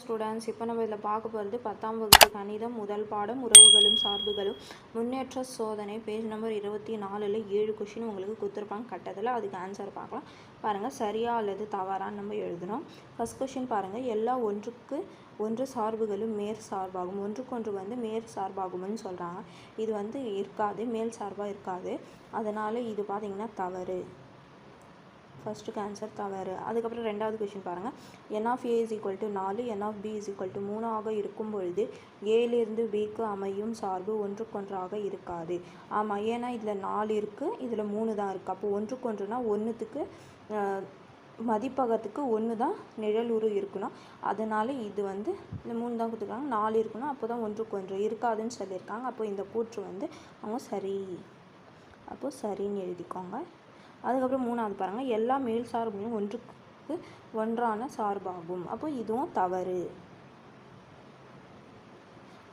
Students இப்போ நம்ம இதில் பார்க்க போகிறது பத்தாம் வகுப்பு கணிதம் முதல் பாடம் உறவுகளும் சார்புகளும். முன்னேற்ற சோதனை பேஜ் நம்பர் இருபத்தி நாலில் ஏழு கொஷின் உங்களுக்கு கொடுத்துருப்பாங்க. கட்டத்தில் அதுக்கு ஆன்சர் பார்க்கலாம். பாருங்கள் சரியா அல்லது தவறான்னு நம்ம எழுதணும் ஃபஸ்ட் கொஷின் பாருங்கள் எல்லா ஒன்றுக்கு ஒன்று சார்புகளும் மேற் சார்பாகும். ஒன்றுக்கொன்று வந்து மேற் சார்பாகும்னு சொல்கிறாங்க இது வந்து இருக்காது. மேல் சார்பாக இருக்காது. அதனால் இது பார்த்திங்கன்னா தவறு. ஃபஸ்ட்டுக்கு ஆன்சர் தவறு அதுக்கப்புறம் ரெண்டாவது கொஷின் பாருங்கள் n of A is equal to நாலு n of B is equal to மூணாக இருக்கும் பொழுது ஏலிருந்து பிக்கு அமையும் சார்பு ஒன்றுக்கொன்றாக இருக்காது. ஆமாம் ஏன்னா இதில் நாலு இருக்குது இதில் மூணு தான் இருக்குது அப்போ ஒன்றுக்கொன்றுனா ஒன்றுத்துக்கு மதிப்பகத்துக்கு ஒன்று தான் நிழலுரு இருக்கணும். அதனால் இது வந்து இந்த மூணு தான் கொடுத்துருக்காங்க. நாலு இருக்கணும் அப்போ தான் ஒன்றுக்கொன்று இருக்காதுன்னு சொல்லியிருக்காங்க. அப்போ இந்த கூற்று வந்து அவங்க சரி அப்போது சரின்னு எழுதிக்கோங்க. அதுக்கப்புறம் மூணாவது பாருங்கள் எல்லா மேல் சார்புகளும் ஒன்றுக்கு ஒன்றான சார்பாகும். அப்போ இதுவும் தவறு.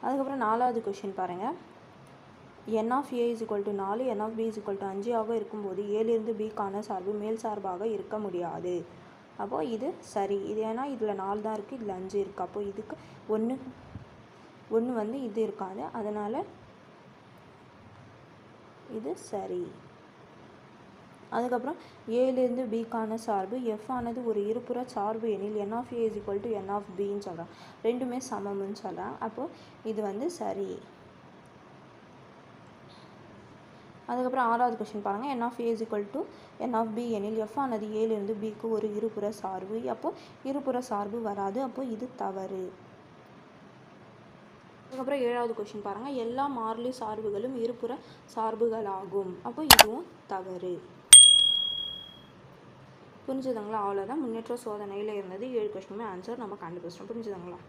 அதுக்கப்புறம் நாலாவது கொஷின் பாருங்கள் n of A is equal to நாலு n of B is equal to அஞ்சு ஆக இருக்கும்போது ஏலிருந்து பிக்கான சார்பு மேல் சார்பாக இருக்க முடியாது. அப்போது இது சரி. இது ஏன்னா இதில் நாலு தான் இருக்குது இதில் அஞ்சு இருக்குது அப்போது இதுக்கு ஒன்று ஒன்று வந்து இது இருக்காது. அதனால் இது சரி. அதுக்கப்புறம் ஏலேருந்து பிக்கான சார்பு எஃப் ஆனது ஒரு இருபுற சார்பு எனில் n of A is equal to n of பின்னு சொல்கிறேன் ரெண்டுமே சமம்னு சொல்லலாம் அப்போது இது வந்து சரி. அதுக்கப்புறம் ஆறாவது கொஷின் பாருங்கள் n of A is equal to n of B எனில் எஃப் ஆனது ஏலேருந்து பிக்கு ஒரு இருபுற சார்பு. அப்போது இருபுற சார்பு வராது. அப்போது இது தவறு. அதுக்கப்புறம் ஏழாவது கொஷின் பாருங்கள் எல்லா மாறிலி சார்புகளும் இருபுற சார்புகளாகும். அப்போ இதுவும் தவறு. புரிஞ்சுதுங்களா? அவ்வளோதான் முன்னேற்ற சோதனையில் இருந்தது. ஏழு கொஸ்டினுமே ஆன்சர் நம்ம கண்டுபிடிச்சிட்டோம். புரிஞ்சுதுங்களா?